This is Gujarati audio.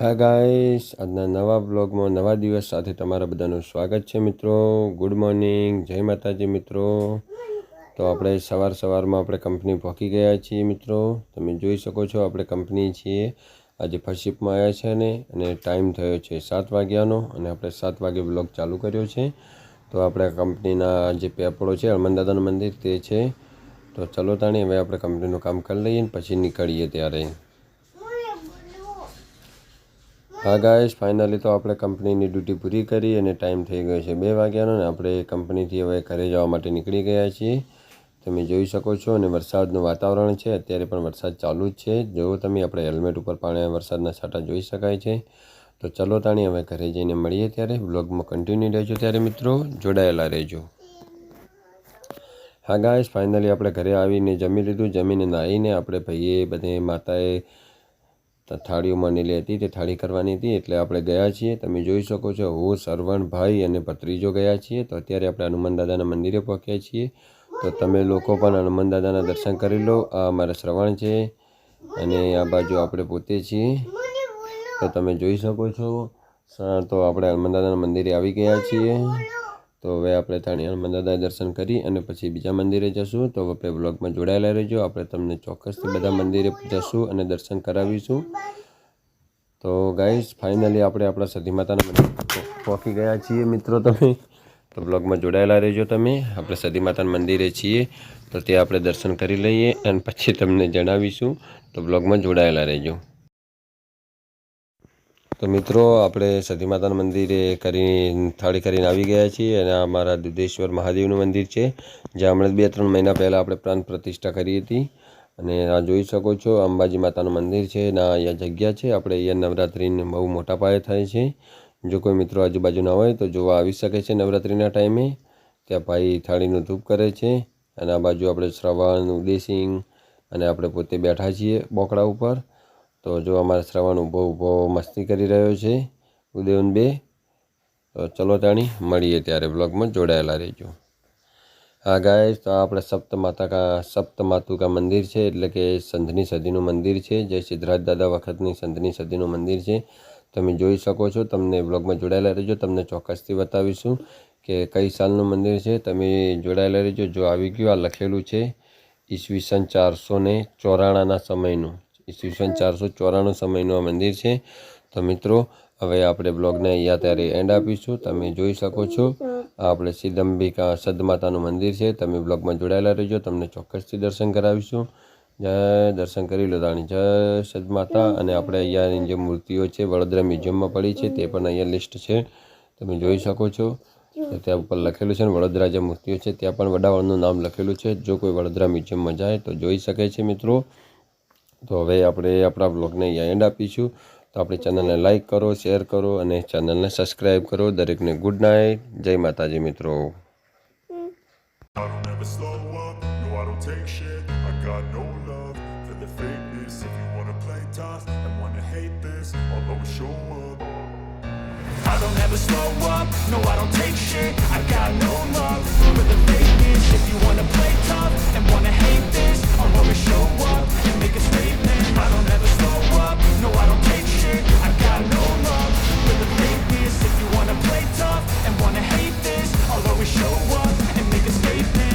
હા ગાઈસ આજના નવા બ્લોગમાં નવા દિવસ સાથે તમારા બધાનું સ્વાગત છે મિત્રો. ગુડ મોર્નિંગ જય માતાજી મિત્રો. તો આપણે સવાર સવારમાં આપણે કંપની પહોંચી ગયા છીએ મિત્રો. તમે જોઈ શકો છો આપણે કંપની છીએ. આજે ફર્સ્ટ આવ્યા છે ને, અને ટાઈમ થયો છે સાત વાગ્યાનો, અને આપણે સાત વાગે બ્લોગ ચાલુ કર્યો છે. તો આપણે કંપનીના જે પેપડો છે હનુમાનદાદાનું મંદિર, તે છે. તો ચલો તાણી, હવે આપણે કંપનીનું કામ કરી લઈએ પછી નીકળીએ ત્યારે. હા ગાઈશ ફાઇનલી તો આપણે કંપનીની ડ્યુટી પૂરી કરી અને ટાઈમ થઈ ગયો છે બે વાગ્યાનો ને આપણે કંપનીથી હવે ઘરે જવા માટે નીકળી ગયા છીએ. તમે જોઈ શકો છો અને વરસાદનું વાતાવરણ છે, અત્યારે પણ વરસાદ ચાલુ જ છે. જો તમે આપણે હેલ્મેટ ઉપર પાણી વરસાદના છાંટા જોઈ શકાય છે. તો ચલો તાણી હવે ઘરે જઈને મળીએ ત્યારે. બ્લોગમાં કન્ટિન્યુ રહેજો ત્યારે મિત્રો. જોડાયેલા રહેજો. હા ગાઈશ ફાઇનલી આપણે ઘરે આવીને જમી લીધું. જમીને નાહીને આપણે ભાઈએ બધે માતાએ થાળીઓ માનેલી હતી તે થાળી કરવાની હતી એટલે આપણે ગયા છીએ. તમે જોઈ શકો છો, હું, સરવણ ભાઈ અને ભત્રીજો ગયા છીએ. તો અત્યારે આપણે હનુમાન દાદાના મંદિરે પહોંચ્યા છીએ. તો તમે લોકો પણ હનુમાન દાદાના દર્શન કરી લો. આ અમારા શ્રવણ છે અને આ બાજુ આપણે પોતે છીએ. તો તમે જોઈ શકો છો તો આપણે હનુમાન દાદાના મંદિરે આવી ગયા છીએ. તો હવે આપણે તાણી હનુમાન દાદા દર્શન કરી અને પછી બીજા મંદિરે જશું. તો આપણે બ્લોગમાં જોડાયેલા રહેજો. આપણે તમને ચોક્કસથી બધા મંદિરે જશું અને દર્શન કરાવીશું. તો ગાઈસ ફાઇનલી આપણે આપણા સતી માતાના મંદિર પહોંચી ગયા છીએ મિત્રો તમે. તો બ્લોગમાં જોડાયેલા રહેજો તમે. આપણે સતી માતાના મંદિરે છીએ. તો ત્યાં આપણે દર્શન કરી લઈએ અને પછી તમને જણાવીશું. તો બ્લોગમાં જોડાયેલા રહેજો. તો મિત્રો, આપણે સતી માતાના મંદિરે કરી થાળી કરીને આવી ગયા છીએ અને આ અમારા દુધેશ્વર મહાદેવનું મંદિર છે, જ્યાં હમણાં બે ત્રણ મહિના પહેલાં આપણે પ્રાણ પ્રતિષ્ઠા કરી હતી. અને આ જોઈ શકો છો, અંબાજી માતાનું મંદિર છે અને અહીંયા જગ્યા છે. આપણે અહીંયા નવરાત્રિને બહુ મોટા પાયે થાય છે. જો કોઈ મિત્રો આજુબાજુ ના હોય તો જોવા આવી શકે છે નવરાત્રિના ટાઈમે. ત્યાં ભાઈ થાળીનું ધૂપ કરે છે અને આ બાજુ આપણે શ્રવણ ઉદેસિંગ અને આપણે પોતે બેઠા છીએ બોકડા ઉપર. તો જો અમારા શ્રવણ ઊભો ઊભો મસ્તી કરી રહ્યો છે ઉદયન બે તો ચલો તાણી, મળીએ ત્યારે બ્લોગમાં જોડાયેલા રહેજો. હા ગાય તો આપણે સપ્ત માતા કા સપ્ત માતુકા મંદિર છે, એટલે કે સંધની સદીનું મંદિર છે જે સિદ્ધરાજ દાદા વખતની સંધની સદીનું મંદિર છે. તમે જોઈ શકો છો, તમને બ્લોગમાં જોડાયેલા રહેજો, તમને ચોક્કસથી બતાવીશું કે કઈ સાલનું મંદિર છે. તમે જોડાયેલા રહેજો, જો આવી ગયું આ લખેલું છે, ઈસવીસન ચારસો ને ચોરાણાના સમયનું. ઈસવીસન ચારસો ચોરાણું સમયનું આ મંદિર છે. તો મિત્રો, હવે આપણે બ્લોગને અહીંયા ત્યારે એન્ડ આપીશું. તમે જોઈ શકો છો આપણે સિદ્ધંબિકા સદમાતાનું મંદિર છે. તમે બ્લોગમાં જોડાયેલા રહેજો. તમને ચોક્કસથી દર્શન કરાવીશું. જય, દર્શન કરી લો તાણી જય સદમાતા. અને આપણે અહીંયાની જે મૂર્તિઓ છે, વડોદરા મ્યુઝિયમમાં પડી છે, તે પણ અહીંયા લિસ્ટ છે. તમે જોઈ શકો છો. ત્યાં ઉપર લખેલું છે વડોદરા જે મૂર્તિઓ છે, ત્યાં પણ વડાવળનું નામ લખેલું છે. જો કોઈ વડોદરા મ્યુઝિયમમાં જાય તો જોઈ શકે છે મિત્રો. તો હવે આપણે આપણા બ્લોગને અહીંયા એન્ડ આપીશું તો આપણી ચેનલને લાઇક કરો શેર કરો અને ચેનલને સબસ્ક્રાઈબ કરો દરેકને ગુડ નાઇટ જય માતાજી મિત્રો I don't ever slow up, no I don't take shit I got no love for the fakeness If you wanna play tough